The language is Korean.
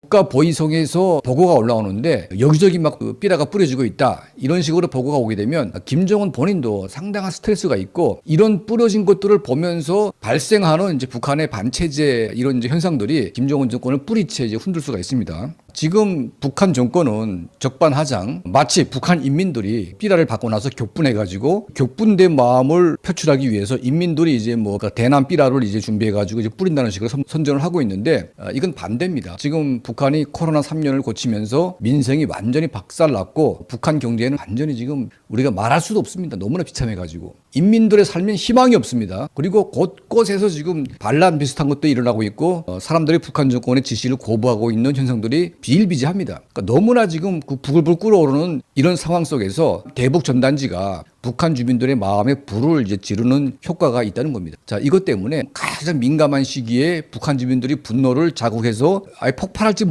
국가 보위성에서 보고가 올라오는데 여기저기 막 그 삐라가 뿌려지고 있다 이런 식으로 보고가 오게 되면 김정은 본인도 상당한 스트레스가 있고 이런 뿌려진 것들을 보면서 발생하는 이제 북한의 반체제 이런 이제 현상들이 김정은 정권을 뿌리채 이제 흔들 수가 있습니다. 지금 북한 정권은 적반하장 마치 북한 인민들이 삐라를 받고 나서 격분해 가지고 격분된 마음을 표출하기 위해서 인민들이 이제 뭐 대남 삐라를 이제 준비해 가지고 이제 뿌린다는 식으로 선- 선전을 하고 있는데 아, 이건 반대입니다. 지금 북한이 코로나 3년을 거치면서 민생이 완전히 박살났고 북한 경제는 완전히 지금 우리가 말할 수도 없습니다. 너무나 비참해 가지고 인민들의 삶엔 희망이 없습니다. 그리고 곳곳에서 지금 반란 비슷한 것도 일어나고 있고 어, 사람들이 북한 정권의 지시를 거부하고 있는 현상들이 비일비재합니다. 그러니까 너무나 지금 그 부글부글 끓어오르는 이런 상황 속에서 대북 전단지가 북한 주민들의 마음에 불을 이제 지르는 효과가 있다는 겁니다. 자, 이것 때문에 가장 민감한 시기에 북한 주민들이 분노를 자극해서 아예 폭발할지 모르